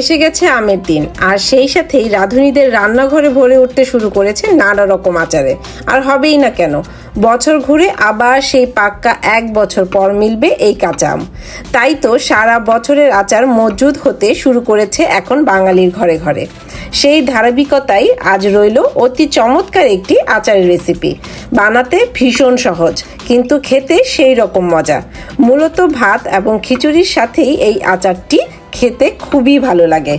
এসে গেছে আমের দিন। আর সেই সাথেই রাঁধুনিদের রান্নাঘরে ভরে উঠতে শুরু করেছে নানা রকম আচারে। আর হবেই না কেন, বছর ঘুরে আবার সেই পাক্কা এক বছর পর মিলবে এই কাঁচা আম। তাই তো সারা বছরের আচার মজুদ হতে শুরু করেছে এখন বাঙালির ঘরে ঘরে। সেই ধারাবাহিকতাই আজ রইল অতি চমৎকার একটি আচারের রেসিপি। বানাতে ভীষণ সহজ, কিন্তু খেতে সেই রকম মজা। মূলত ভাত এবং খিচুড়ির সাথেই এই আচারটি খেতে খুবই ভালো লাগে।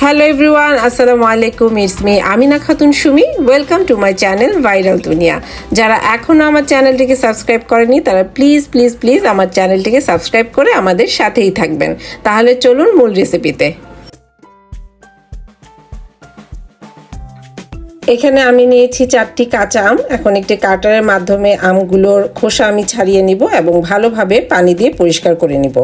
হ্যালো এভরিওয়ান আসসালামু আলাইকুম it's me Amina Khatun Sumi welcome to my channel viral Duniya যারা এখনও আমার চ্যানেলটিকে সাবস্ক্রাইব করেনি, তারা প্লিজ প্লিজ প্লিজ আমার চ্যানেলটিকে সাবস্ক্রাইব করে আমাদের সাথেই থাকবেন। তাহলে চলুন মূল রেসিপিতে এখানে আমি নিয়েছি চারটি কাঁচা আম, এখন একটি কাটারের মাধ্যমে আমগুলোর খোসা আমি ছাড়িয়ে নিব এবং ভালোভাবে পানি দিয়ে পরিষ্কার করে নিব।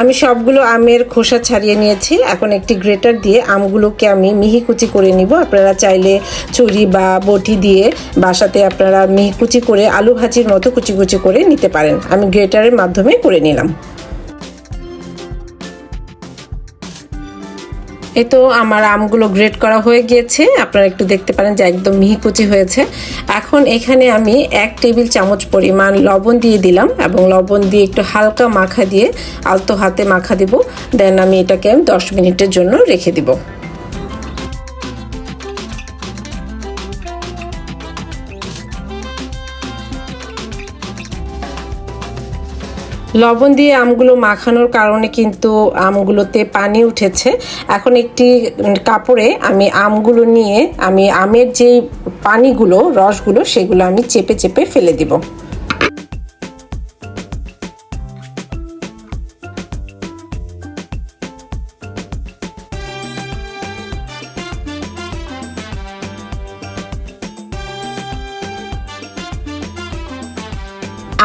আমি সবগুলো আমের খোসা ছাড়িয়ে নিয়েছি। এখন একটি গ্রেটার দিয়ে আমগুলোকে আমি মিহি কুচি করে নিব। আপনারা চাইলে ছুরি বা বটি দিয়ে বাসাতে আপনারা মিহি কুচি করে আলু ভাজির মতো কুচি কুচি করে নিতে পারেন। আমি গ্রেটারের মাধ্যমে করে নিলাম। এ তো আমার আমগুলো গ্রেড করা হয়ে গিয়েছে। আপনারা একটু দেখতে পারেন যে একদম মিহিকুচি হয়েছে। এখন এখানে আমি এক টেবিল চামচ পরিমাণ লবণ দিয়ে দিলাম এবং লবণ দিয়ে একটু হালকা মাখা দিয়ে আলতো হাতে মাখা দিব। দেন আমি এটাকে দশ মিনিটের জন্য রেখে দিব। লবণ দিয়ে আমগুলো মাখানোর কারণে কিন্তু আমগুলোতে পানি উঠেছে। এখন একটি কাপড়ে আমি আমগুলো নিয়ে আমি আমের যে পানিগুলো, রসগুলো, সেগুলো আমি চেপে চেপে ফেলে দিব।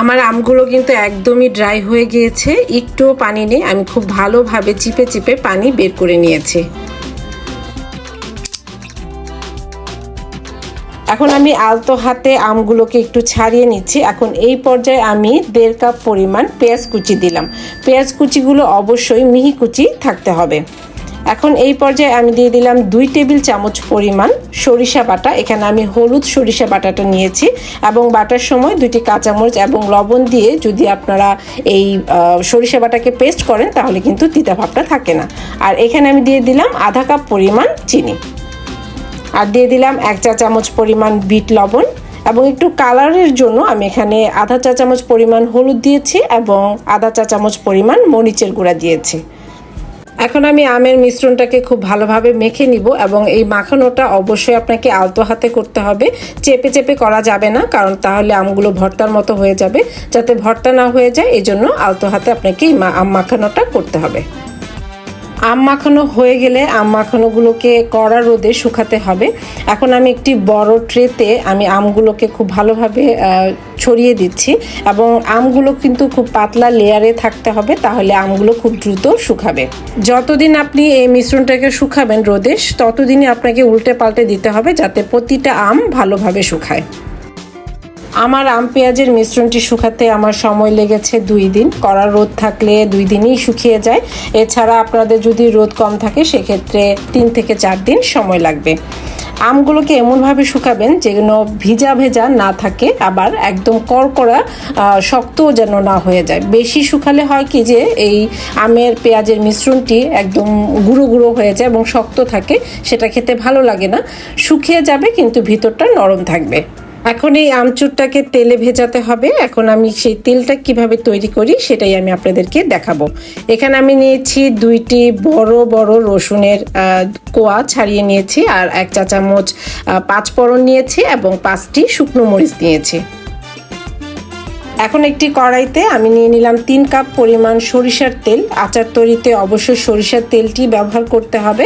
আমার আমগুলো কিন্তু একদমই ড্রাই হয়ে গিয়েছে। একটুও পানি নেই। আমি খুব ভালোভাবে চিপে চিপে পানি বের করে নিয়েছি। এখন আমি আলতো হাতে আমগুলোকে একটু ছাড়িয়ে নিচ্ছি। এখন এই পর্যায়ে আমি দেড় কাপ পরিমাণ পেঁয়াজ কুচি দিলাম। পেঁয়াজ কুচিগুলো অবশ্যই মিহি কুচি থাকতে হবে। এখন এই পর্যায়ে আমি দিয়ে দিলাম দুই টেবিল চামচ পরিমাণ সরিষা বাটা। এখানে আমি হলুদ সরিষা বাটাটা নিয়েছি এবং বাটার সময় দুটি কাঁচামরিচ এবং লবণ দিয়ে যদি আপনারা এই সরিষা বাটাকে পেস্ট করেন তাহলে কিন্তু তিতা ভাবটা থাকে না। আর এখানে আমি দিয়ে দিলাম আধা কাপ পরিমাণ চিনি। আর দিয়ে দিলাম এক চা চামচ পরিমাণ বিট লবণ এবং একটু কালারের জন্য আমি এখানে আধা চা চামচ পরিমাণ হলুদ দিয়েছি এবং আধা চা চামচ পরিমাণ মরিচের গুঁড়া দিয়েছি। এখন আমি আমের মিশ্রণটাকে খুব ভালোভাবে মেখে নিব এবং এই মাখানোটা অবশ্যই আপনাকে আলতো হাতে করতে হবে। চেপে চেপে করা যাবে না, কারণ তাহলে আমগুলো ভর্তার মতো হয়ে যাবে। যাতে ভর্তা না হয়ে যায় এই জন্য আলতো হাতে আপনাকে এই মাখানোটা করতে হবে। আম মাখানো হয়ে গেলে আম মাখানোগুলোকে কড়া রোদে শুকাতে হবে। এখন আমি একটি বড় ট্রেতে আমি আমগুলোকে খুব ভালোভাবে ছড়িয়ে দিচ্ছি এবং আমগুলো কিন্তু খুব পাতলা লেয়ারে থাকতে হবে, তাহলে আমগুলো খুব দ্রুত শুকাবে। যতদিন আপনি এই মিশ্রণটাকে শুকাবেন রোদে, ততদিনই আপনাকে উল্টে পাল্টে দিতে হবে যাতে প্রতিটা আম ভালোভাবে শুকায়। আমার আম পেঁয়াজের মিশ্রণটি শুকাতে আমার সময় লেগেছে দুই দিন। কড়া রোদ থাকলে দুই দিনই শুকিয়ে যায়। এছাড়া আপনাদের যদি রোদ কম থাকে, সেক্ষেত্রে তিন থেকে চার দিন সময় লাগবে। আমগুলোকে এমনভাবে শুকাবেন যেন ভিজা ভেজা না থাকে, আবার একদম কড়কড়া শক্তও যেন না হয়ে যায়। বেশি শুকালে হয় কি যে, এই আমের পেঁয়াজের মিশ্রণটি একদম গুঁড়ো গুঁড়ো হয়ে যায় এবং শক্ত থাকে, সেটা খেতে ভালো লাগে না। শুকিয়ে যাবে, কিন্তু ভিতরটা নরম থাকবে। এখন এই আমচুরটাকে তেলে ভেজাতে হবে। এখন আমি সেই তেলটা কীভাবে তৈরি করি সেটাই আমি আপনাদেরকে দেখাবো। এখানে আমি নিয়েছি দুইটি বড় বড় রসুনের কোয়া ছাড়িয়ে নিয়েছি আর এক চা চামচ পাঁচ পরণ নিয়েছি এবং পাঁচটি শুকনো মরিচ নিয়েছি। এখন একটি কড়াইতে আমি নিয়ে নিলাম তিন কাপ পরিমাণ সরিষার তেল। আচার তৈরিতে অবশ্যই সরিষার তেলটি ব্যবহার করতে হবে।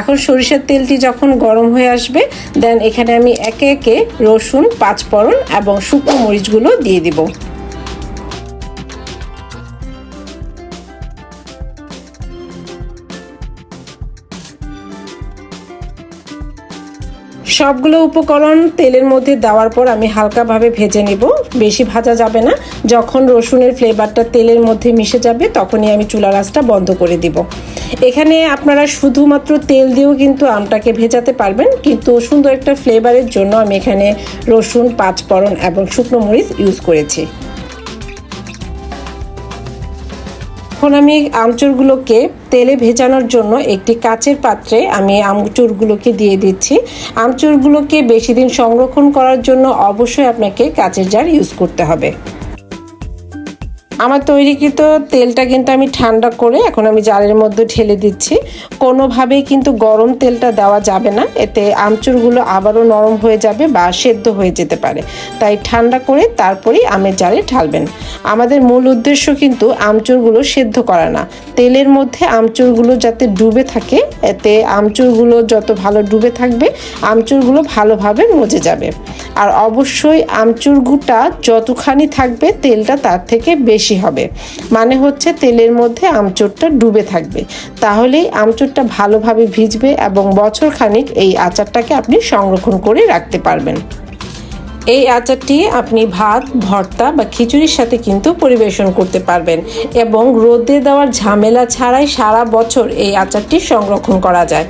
এখন সরিষার তেলটি যখন গরম হয়ে আসবে দেন এখানে আমি একে একে রসুন, পাঁচফোড়ন এবং শুকনো মরিচগুলো দিয়ে দিব। সবগুলো উপকরণ তেলের মধ্যে দেওয়ার পর আমি হালকাভাবে ভেজে নিব। বেশি ভাজা যাবে না। যখন রসুনের ফ্লেভারটা তেলের মধ্যে মিশে যাবে, তখনই আমি চুলা রাসটা বন্ধ করে দিব। এখানে আপনারা শুধুমাত্র তেল দিয়েও কিন্তু আমটাকে ভেজাতে পারবেন, কিন্তু সুন্দর একটা ফ্লেভারের জন্য আমি এখানে রসুন, পাঁচফোড়ন এবং শুকনো মরিচ ইউজ করেছি। এখন আমি আমচুরগুলোকে তেলে ভেজানোর জন্য একটি কাচের পাত্রে আমি আমচুরগুলোকে দিয়ে দিচ্ছি। আমচুরগুলোকে বেশি দিন সংরক্ষণ করার জন্য অবশ্যই আপনাকে কাচের জার ইউজ করতে হবে। আমার তৈরিকৃত তেলটা কিন্তু আমি ঠান্ডা করে এখন আমি জারের মধ্যে ঢেলে দিচ্ছি। কোনোভাবেই কিন্তু গরম তেলটা দেওয়া যাবে না। এতে আমচুরগুলো আবারও নরম হয়ে যাবে বা সেদ্ধ হয়ে যেতে পারে। তাই ঠান্ডা করে তারপরেই আমের জারে ঢালবেন। আমাদের মূল উদ্দেশ্য কিন্তু আমচুরগুলো সেদ্ধ করা না। তেলের মধ্যে আমচুরগুলো যাতে ডুবে থাকে, এতে আমচুরগুলো যত ভালো ডুবে থাকবে, আমচুরগুলো ভালোভাবে মজে যাবে। আর অবশ্যই আমচুর আমচুরগুটা যতখানি থাকবে, তেলটা তার থেকে বেশি হবে। মানে হচ্ছে তেলের মধ্যে আমচুরটা ডুবে থাকবে। তাহলেই আমচুরটা ভালোভাবে ভিজবে এবং বছর খানিক এই আচারটাকে আপনি সংরক্ষণ করে রাখতে পারবেন। এই আচারটি আপনি ভাত, ভর্তা বা খিচুড়ির সাথে কিন্তু পরিবেশন করতে পারবেন এবং রোদে দেওয়ার ঝামেলা ছাড়াই সারা বছর এই আচারটি সংরক্ষণ করা যায়।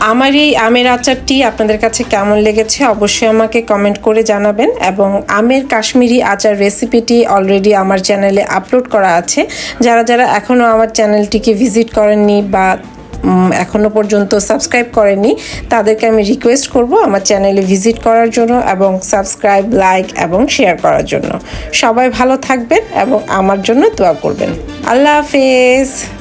আমার এই আমের আচারটি আপনাদের কাছে কেমন লেগেছে অবশ্যই আমাকে কমেন্ট করে জানাবেন এবং আমের কাশ্মীরি আচার রেসিপিটি অলরেডি আমার চ্যানেলে আপলোড করা আছে। যারা যারা এখনও আমার চ্যানেলটিকে ভিজিট করেননি বা এখনও পর্যন্ত সাবস্ক্রাইব করেনি তাদেরকে আমি রিকোয়েস্ট করব আমার চ্যানেলে ভিজিট করার জন্য এবং সাবস্ক্রাইব লাইক এবং শেয়ার করার জন্য। সবাই ভালো থাকবেন এবং আমার জন্য দোয়া করবেন। আল্লাহ হাফেজ।